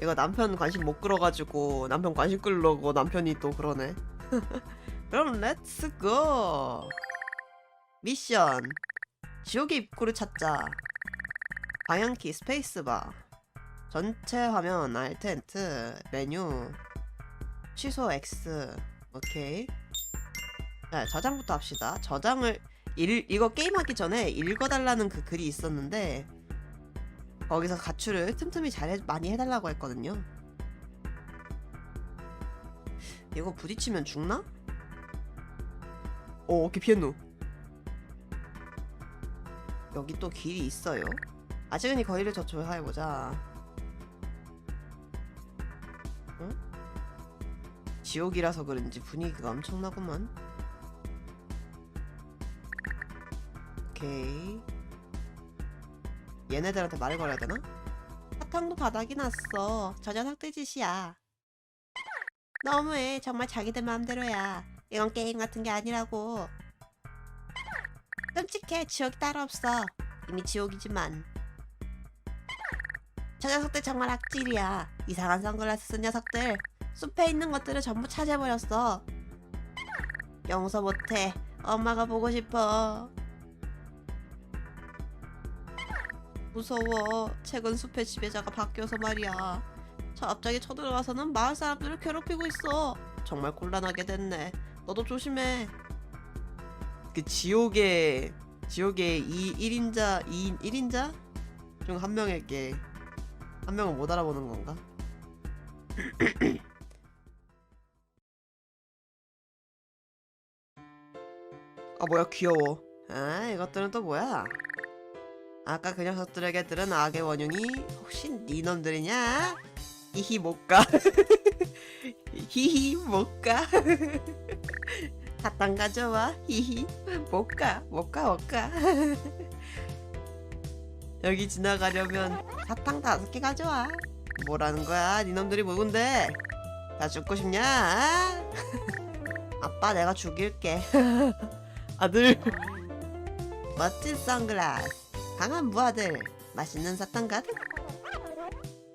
이거 남편 관심 못 끌어가지고 남편 관심 끌려고 남편이 또 그러네. 그럼 렛츠 고. 미션. 지옥의 입구를 찾자. 방향키 스페이스바. 전체 화면 알텐트 메뉴 취소 X 오케이. 자 저장부터 합시다. 저장을 일, 이거 게임하기 전에 읽어달라는 그 글이 있었는데 거기서 가출을 틈틈이 잘 해, 많이 해달라고 했거든요. 이거 부딪히면 죽나? 오, 오케이 피했노. 여기 또 길이 있어요. 아직은 이 거리를 더 조사해보자. 응? 지옥이라서 그런지 분위기가 엄청나구만. 오케이. 얘네들한테 말을 걸어야 되나? 사탕도 바닥이 났어. 저 녀석들 짓이야. 너무해. 정말 자기들 마음대로야. 이건 게임 같은 게 아니라고. 끔찍해. 지옥이 따로 없어. 이미 지옥이지만. 저 녀석들 정말 악질이야. 이상한 선글라스 쓴 녀석들. 숲에 있는 것들을 전부 차지해버렸어. 용서 못해. 엄마가 보고 싶어. 무서워. 최근 숲의 지배자가 바뀌어서 말이야. 저 갑자기 쳐들어와서는 마을 사람들을 괴롭히고 있어. 정말 곤란하게 됐네. 너도 조심해. 그 지옥의 지옥의 이 1인자 2인 1인자 중 한 명에게 한 명은 못 알아보는 건가? 아 뭐야 귀여워. 아 이것들은 또 뭐야? 아까 그 녀석들에게 들은 악의 원흉이 혹시 네 놈들이냐? 히히 못가. 히히 못가. 사탕 가져와 히히 못가. 못가 못가. 여기 지나가려면 사탕 다섯 개 가져와 뭐라는 거야 네 놈들이 누군데? 나 죽고 싶냐? 아빠 내가 죽일게. 아들. 멋진 선글라스 강한 부하들 맛있는 사탕 가득?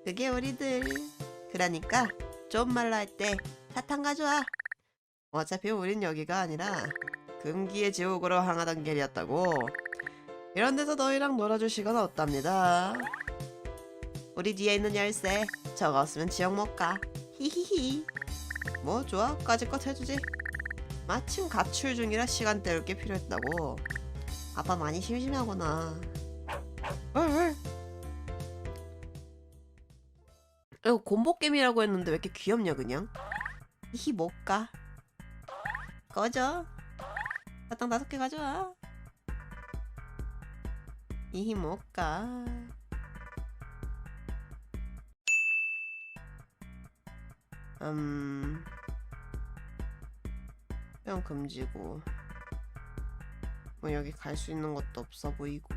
그게 우리들. 그러니까 좋은 말로 할때 사탕 가져와 어차피 우린 여기가 아니라 금기의 지옥으로 향하던 길이었다고. 이런 데서 너희랑 놀아줄 시간 없답니다. 우리 뒤에 있는 열쇠 저거 없으면 지옥 못가. 히히히. 뭐 좋아? 까짓것 해주지. 마침 가출 중이라 시간 때울 게 필요했다고. 아빠 많이 심심하구나 헐. 이거 곰보게임이라고 했는데 왜 이렇게 귀엽냐 그냥? 히 못가. 꺼져. 사탕 다섯 개 가져와. 이히 못가. 음. 뿅 금지고. 뭐 여기 갈 수 있는 것도 없어 보이고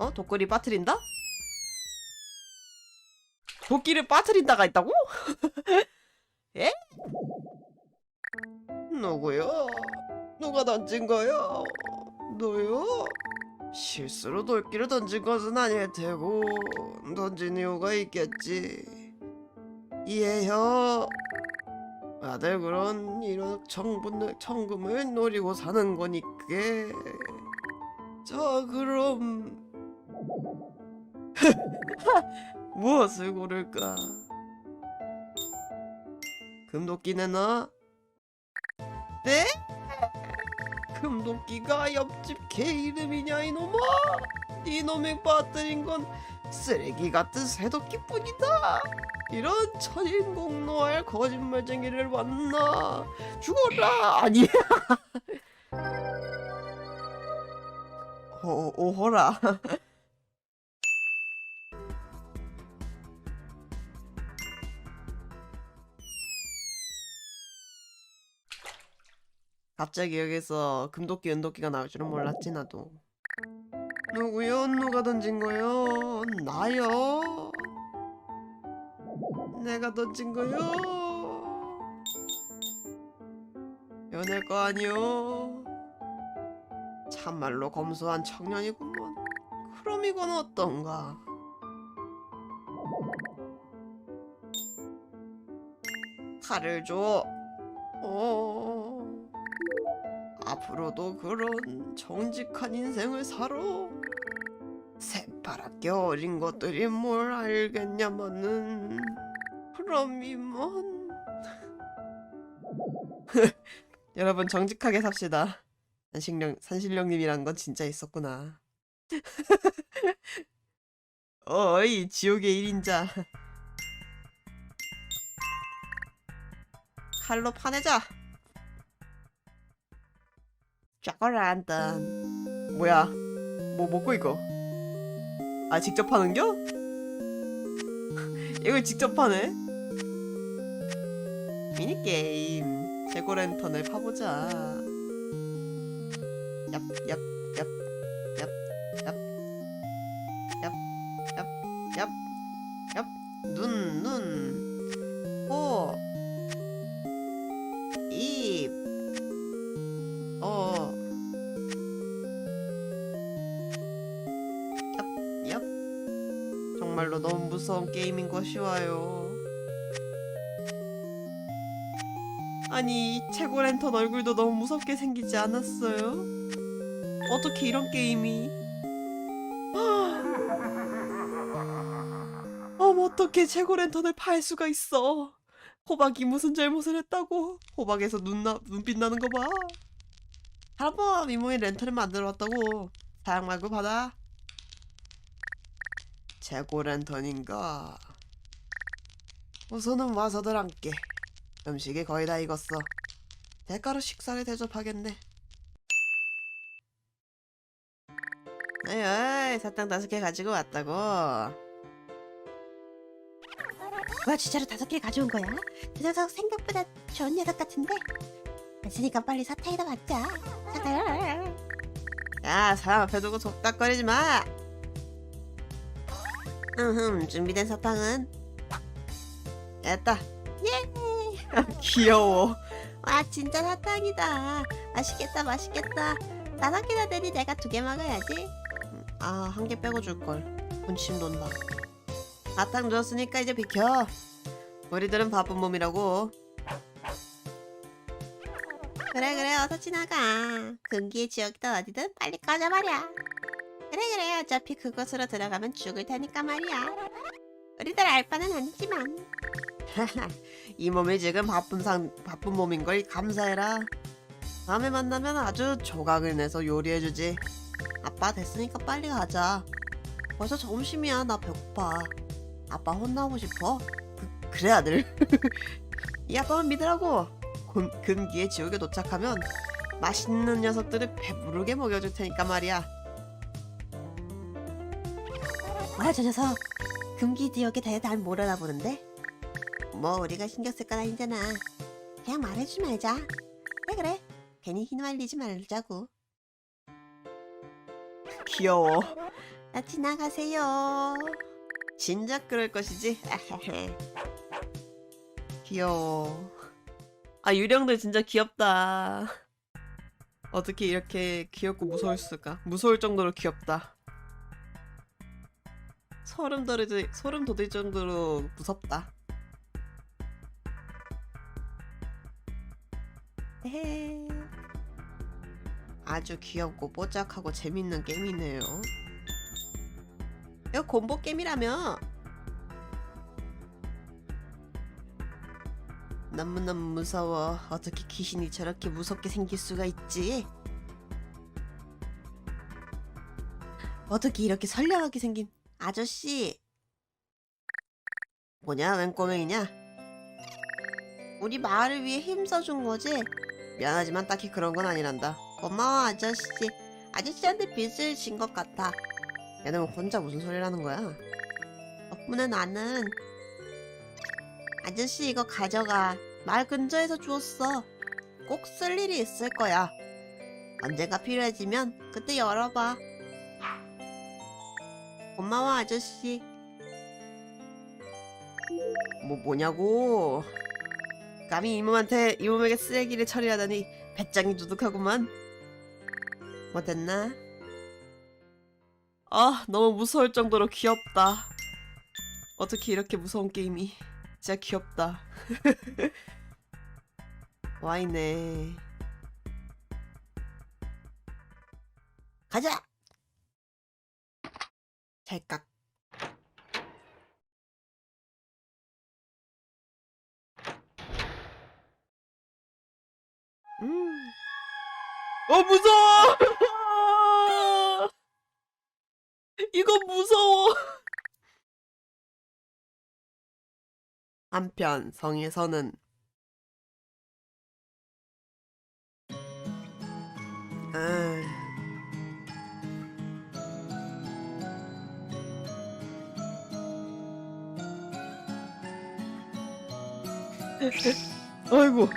어? 도끼리 빠트린다? 도끼를 빠트린다가 있다고? 예? 누구요? 누가 던진 거요? 너요? 실수로 도끼를 던진 것은 아닐 테고 던진 이유가 있겠지 이해요 아들 그런 이런 청분 청금을 노리고 사는 거니까 자 그럼 무엇을 고를까? 금도끼 내놔 네? 금도끼가 옆집 개 이름이냐 이놈아? 이놈이 빠뜨린 건 쓰레기 같은 새도끼뿐이다. 이런 천인공노할 거짓말쟁이를 만나? 죽어라! 아니야 오, 오호라 갑자기 여기서 금도끼, 연도끼가 나올 줄은 몰랐지 나도. 누구요? 누가 던진 거요? 나요? 내가 던진 거요? 연애 거 아니요? 참말로 검소한 청년이군먼. 그럼 이건 어떤가? 칼을 줘. 어. 앞으로도 그런 정직한 인생을 살아. 새파랗게 어린 것들이 뭘 알겠냐마는 그럼 이만. 여러분 정직하게 삽시다. 산신령 산신령님이란 건 진짜 있었구나. 어이 지옥의 1인자. 칼로 파내자. 짜거란단. 뭐야? 뭐 먹고 이거? 아 직접 파는겨? 이걸 직접 파네? 미니게임 재고랜턴을 파보자 얍얍얍얍얍얍얍얍눈눈 무 무서운 게임인 것이 와요. 아니, 이 최고 랜턴 얼굴도 너무 무섭게 생기지 않았어요? 어떻게 이런 게임이? 어머, 어떻게 최고 랜턴을 팔 수가 있어? 호박이 무슨 잘못을 했다고? 호박에서 눈 나, 눈빛 나는 거 봐. 할아버 미모의 랜턴을 만들어 왔다고. 사양 말고 받아. 최고 랜턴인가? 우선은 와서들 함께. 음식이 거의 다 익었어. 대가로 식사를 대접하겠네. 에이, 에이, 사탕 다섯 개 가지고 왔다고. 와 진짜로 다섯 개 가져온 거야? 그 녀석 생각보다 좋은 녀석 같은데? 있으니까 빨리 사탕이나 맞자 사탕 야, 사람 앞에 두고 속닥거리지 마. 으흠, 준비된 사탕은 됐다. 예. 귀여워. 와 진짜 사탕이다 맛있겠다 맛있겠다 다섯 개나 되니 내가 두 개 먹어야지 아, 한 개 빼고 줄 걸. 군침 돈다. 사탕 줬으니까 이제 비켜. 우리들은 바쁜 몸이라고. 그래 그래 어서 지나가 금기의 지역이든 어디든 빨리 꺼져버려 그래 그래 어차피 그곳으로 들어가면 죽을 테니까 말이야 우리들 알 바는 아니지만 이 몸이 지금 바쁜 상 바쁜 몸인 걸 감사해라. 다음에 만나면 아주 조각을 내서 요리해주지. 아빠 됐으니까 빨리 가자. 벌써 점심이야. 나 배고파. 아빠 혼나고 싶어? 그, 그래 아들. 이 아빠만 믿으라고. 금, 금기의 지옥에 도착하면 맛있는 녀석들을 배부르게 먹여줄 테니까 말이야. 뭐야 저 녀석 금기 지역에 대해 날 모르나 보는데 뭐 우리가 신경 쓸 건 아니잖아 그냥 말해주지 말자 그래 그래 괜히 휘말리지 말자고 귀여워. 나 지나가세요 진작 그럴 것이지. 귀여워. 아 유령들 진짜 귀엽다. 어떻게 이렇게 귀엽고 무서울 수가? 무서울 정도로 귀엽다. 소름 돋을 소름 돋을 정도로 무섭다. 에헤. 아주 귀엽고 뽀짝하고 재밌는 게임이네요. 이거 콤보 게임이라며? 너무너무 무서워. 어떻게 귀신이 저렇게 무섭게 생길 수가 있지? 어떻게 이렇게 선량하게 생긴 아저씨? 뭐냐, 웬 꼬맹이냐? 우리 마을을 위해 힘써준 거지? 미안하지만 딱히 그런 건 아니란다. 고마워 아저씨. 아저씨한테 빚을 진 것 같아. 얘는 혼자 무슨 소리를 하는 거야? 덕분에 나는 아저씨 이거 가져가. 말 근처에서 주웠어. 꼭 쓸 일이 있을 거야. 언젠가 필요해지면 그때 열어봐. 고마워 아저씨. 뭐 뭐냐고? 감히 이 몸한테 이 몸에게 쓰레기를 처리하다니 배짱이 두둑하구만. 뭐 됐나? 아 너무 무서울 정도로 귀엽다. 어떻게 이렇게 무서운 게임이 진짜 귀엽다. 와있네. 가자. 찰깍. 음. 어 무서워. 이거 무서워. 한편 성에서는 아. 아이고.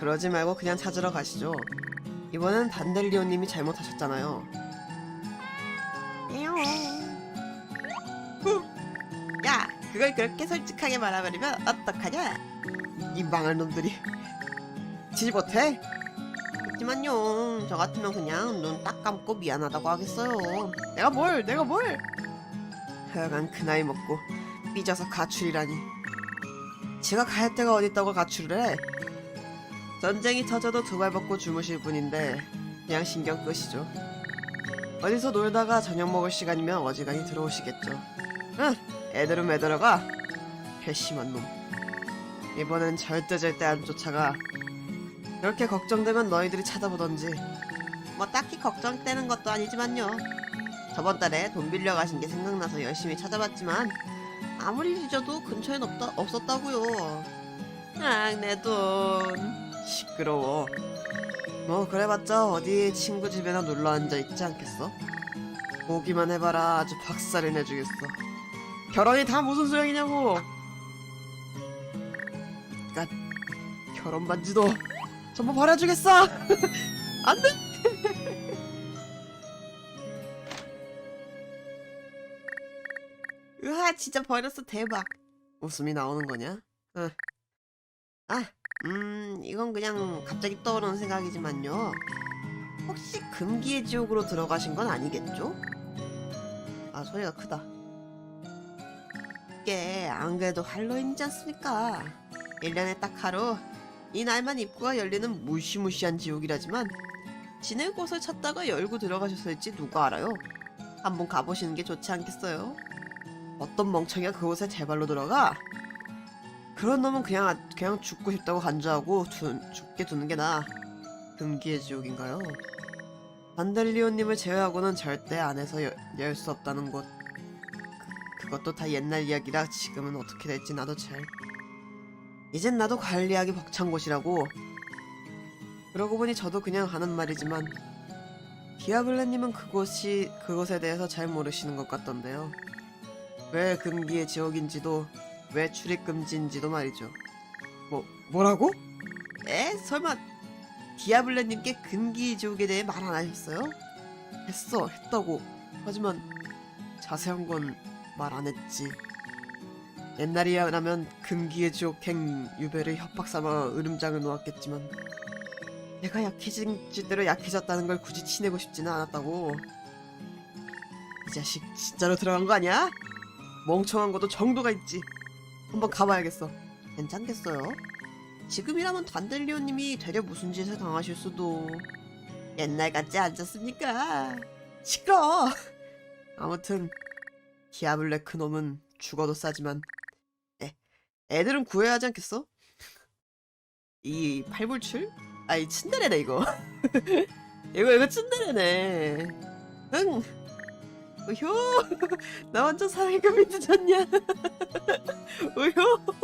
그러지 말고 그냥 찾으러 가시죠. 이번엔 단델리오님이 잘못하셨잖아요. 에용. 야, 그걸 그렇게 솔직하게 말해버리면 어떡하냐? 이 망할 놈들이. 지지 못해? 하지만요, 저 같으면 그냥 눈 딱 감고 미안하다고 하겠어요. 내가 뭘, 내가 뭘? 하여간 그 나이 먹고 삐져서 가출이라니. 제가 갈 데가 어딨다고 가출을 해? 전쟁이 터져도 두 발 벗고 주무실 분인데 그냥 신경 끄시죠. 어디서 놀다가 저녁 먹을 시간이면 어지간히 들어오시겠죠. 응, 애들은 왜 들어가? 회심한 놈. 이번엔 절대 절대 안 쫓아가. 그렇게 걱정되면 너희들이 찾아보던지. 뭐 딱히 걱정되는 것도 아니지만요. 저번 달에 돈 빌려 가신 게 생각나서 열심히 찾아봤지만 아무리 뒤져도 근처엔 없다, 없었다고요. 아, 내 돈. 시끄러워. 뭐 그래봤자 어디 친구 집에나 놀러 앉아 있지 않겠어? 보기만 해봐라 아주 박살을 내주겠어. 결혼이 다 무슨 소용이냐고. 그니까 결혼 반지도 전부 버려주겠어. 안 돼. 진짜 버렸어 대박. 웃음이 나오는 거냐? 응. 아, 음 이건 그냥 갑자기 떠오르는 생각이지만요. 혹시 금기의 지옥으로 들어가신 건 아니겠죠? 아 소리가 크다. 이게 안 그래도 할로윈이지 않습니까? 1년에 딱 하루 이 날만 입구가 열리는 무시무시한 지옥이라지만 지낼 곳을 찾다가 열고 들어가셨을지 누가 알아요? 한번 가보시는 게 좋지 않겠어요? 어떤 멍청이가 그곳에 제 발로 들어가? 그런 놈은 그냥 그냥 죽고 싶다고 간주하고 두, 죽게 두는 게 나아. 금기의 지옥인가요? 반델리오님을 제외하고는 절대 안에서 열 수 없다는 곳. 그, 그것도 다 옛날 이야기라 지금은 어떻게 될지 나도 잘. 이젠 나도 관리하기 벅찬 곳이라고. 그러고 보니 저도 그냥 하는 말이지만 디아블레님은 그곳이 그곳에 대해서 잘 모르시는 것 같던데요. 왜 금기의 지옥인지도 왜 출입 금지인지도 말이죠. 뭐 뭐라고? 에? 설마 디아블레님께 금기 지옥에 대해 말 안 하셨어요? 했어, 했다고. 하지만 자세한 건 말 안 했지. 옛날이라면 금기의 지옥행 유배를 협박 삼아 으름장을 놓았겠지만 내가 약해진 지대로 약해졌다는 걸 굳이 치내고 싶지는 않았다고. 이 자식 진짜로 들어간 거 아니야? 멍청한 것도 정도가 있지. 한번 가봐야겠어. 괜찮겠어요? 지금이라면 단델리오님이 되려 무슨 짓을 당하실 수도. 옛날 같지 않겠습니까? 시끄러. 아무튼 디아블레 그놈은 죽어도 싸지만 애, 애들은 구해야 하지 않겠어? 이 팔불출? 아이 친데레네 이거. 이거 이거 친데레네. 응. 우효! 나 완전 사랑의 금이 늦었냐 우효